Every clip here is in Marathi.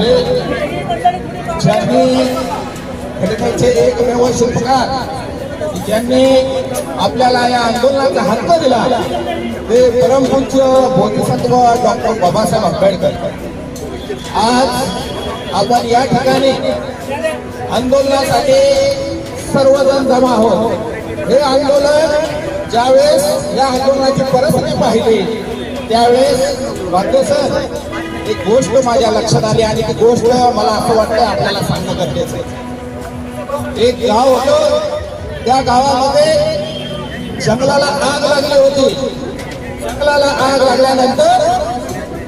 झाले. ज्यांनी ज्यांनी घटनेचे एकमेव शिल्पकार ज्यांनी आपल्याला या आंदोलनाचा हक्क दिला ते परमपूज्य बोधिसत्व डॉक्टर बाबासाहेब आंबेडकर. आज आपण या ठिकाणी आंदोलनासाठी सर्वजण जमा आहोत. हे आंदोलन ज्यावेळेस या आंदोलनाची परिस्थिती पाहिली त्यावेळेस वाटते सर एक गोष्ट माझ्या लक्षात आली आणि ती गोष्ट मला असं वाटतं आपल्याला सांगणं गरजेचं आहे. एक गाव होतं त्या गावामध्ये जंगलाला आग लागली होती. जंगलाला आग लागल्यानंतर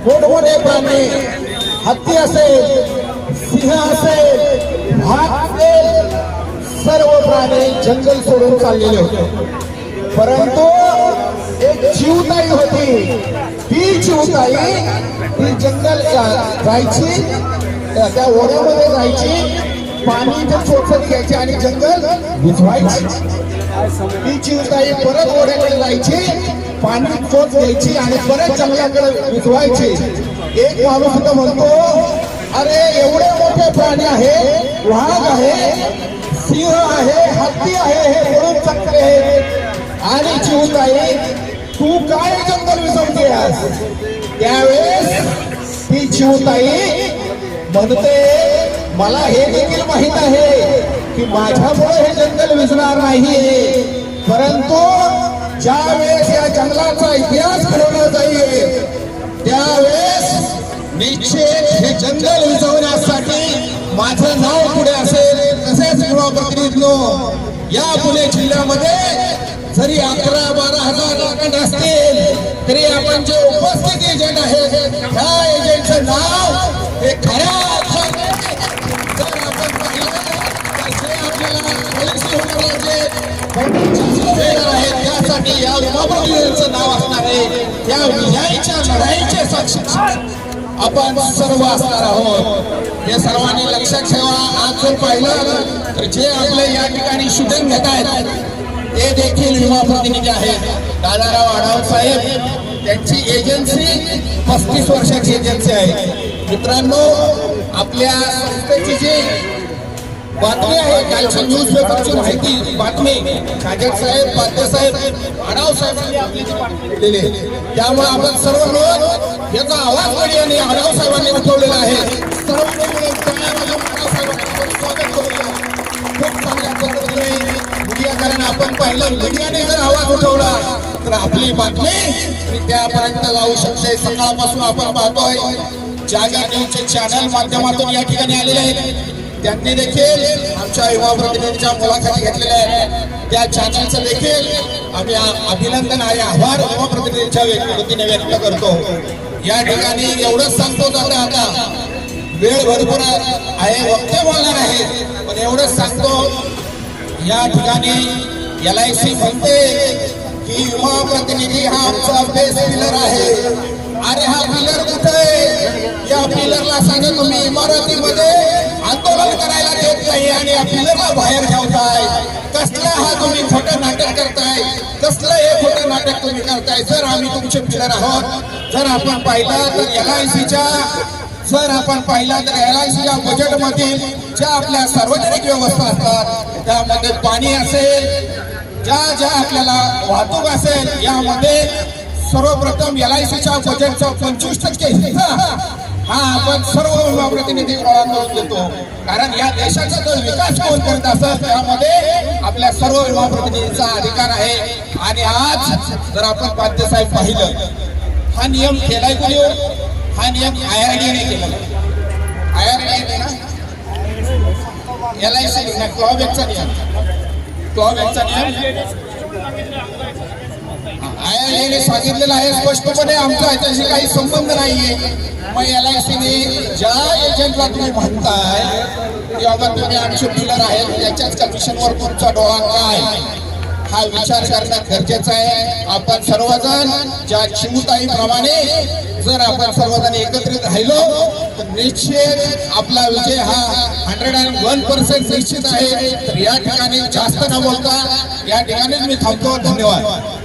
मोठमोठे प्राणी हत्ती असेल सिंह असेल वाघ असेल सर्व प्राणी जंगल सोडून चाललेले होते. परंतु एक जीवताई होती. ती जीवताई ती जंगल जा- जायची. त्या ओढ्यामध्ये जायची. पाणी तर चोचत घ्यायची आणि जंगल बुजवायची. ती जीवताई परत ओढ्याकडे जायची. पाणी चोच घ्यायची आणि परत जंगलाकडे बुजवायची. एक माणूस होता म्हणतो अरे एवढे मोठे प्राणी आहे वाघ आहे सिंह आहे हत्ती आहे हे म्हणून चक्र आहे आणि जीवताई तू काय जंगल विसरतेस त्यावेळेस ती शिवताई म्हणते मला हे देखील माहीत आहे की माझ्यामुळे हे जंगल विसरणार नाही परंतु ज्या वेळेस या जंगलाचा इतिहास घडवला जाईल त्यावेळेस निश्चित हे जंगल विजवण्यासाठी माझं नाव पुढे असेल. तसेच युवा या पुणे जिल्ह्यामध्ये जरी अकरा बारा हजार लोकांना असतील तरी आपण जे उपस्थित एजंट आहे त्या एजंटचं नाव हे खऱ्या जर आपण पाहिलं तर आपल्याला जे आहेत. त्यासाठी या युवा नाव असणार आहे. त्या विजयाच्या लढाईचे साक्षी आपण सर्व असणार आहोत. हे सर्वांनी लक्षात ठेवा. आज जर पाहिलं तर जे आपले या ठिकाणी शूटिंग घेत आहेत ते देखील युवा प्रतिनिधी आहेत. दादाराव आढाव साहेब त्यांची एजन्सी पस्तीस वर्षाची एजन्सी आहे. मित्रांनो आपल्या संस्थेची जी बातमी आहे कालच्या न्यूज पेपरची माहिती बातमी खाजग साहेब पाध्ये साहेब आढाव साहेबांनी आपली जी बातमी त्यामुळे आपण सर्व मिळून याचा आवाज मीडियाने आढाव साहेबांनी उठवलेला आहे. सर्व कारण मीडियाने जर आवाज उठवला तर आपली बातमी त्यापर्यंत जाऊ शकते. सकाळपासून आपण पाहतोय जागा न्यूजचे चॅनल माध्यमातून या ठिकाणी आलेले आहेत. त्यांनी देखील आमच्या युवा प्रतिनिधींच्या मुलाखती घेतलेल्या आहेत. त्या चॅनलचं देखील आम्ही अभिनंदन आणि आभार युवा प्रतिनिधींच्या वतीने व्यक्त करतो. या ठिकाणी एवढंच सांगतो जातं आता वेळ भरपूर आहे वक्ते बोलणार आहे पण एवढंच सांगतो या ठिकाणी एल आय सी म्हणते की युवा प्रतिनिधी हा आमचा बेस पिलर आहे. अरे हा पिलर कुठे? आहे या पिलरला सांगा तुम्ही इमारतीमध्ये आंदोलन करायला देत नाही आणि या पिलरला बाहेर ठेवताय. कसलं हा तुम्ही खोटं नाटक करताय? कसलं हे खोटं नाटक तुम्ही करताय? जर आम्ही तुमचे पिलर आहोत जर आपण पाहिलं तर एल आय सीच्या जर आपण पाहिला तर एल आय सीच्या बजेटमधील ज्या आपल्या सार्वजनिक व्यवस्था असतात त्यामध्ये पाणी असेल ज्या ज्या आपल्याला वाहतूक असेल यामध्ये सर्वप्रथम एल आय सीच्या बजेटचा पंचवीस टक्के हिस्सा हा आपण सर्व युवा प्रतिनिधी गोळा करून देतो. कारण या देशाचा जो विकास कोण करत असत त्यामध्ये आपल्या सर्व युवा प्रतिनिधींचा अधिकार आहे. आणि आज जर आपण बाध्य साहेब पाहिलं हा नियम केलाय कोणी हो? हा? नियम आय आर डीने केलेला आय आर डी ना एल आय सी नियम. क्लॉबॅकचा नियम. आय आर डी सांगितलेलं आहे स्पष्टपणे. आमचा याच्याशी काही संबंध नाहीये. मग एल आय सीने ज्या एजंटला तुम्ही म्हणताय की बाबा तुम्ही आमचे डीलर आहेत. याच्याच कमिशनवर तुमचा डोळा काय? हा विचार करणं गरजेचं आहे. आपण सर्वजण ज्या चिमुताईप्रमाणे जर आपण सर्वजण एकत्रित राहिलो निश्चित आपला विजय हा हंड्रेड अँड वन पर्सेंट निश्चित आहे. तर या ठिकाणी जास्त न बोलता या ठिकाणीच मी थांबतो. धन्यवाद.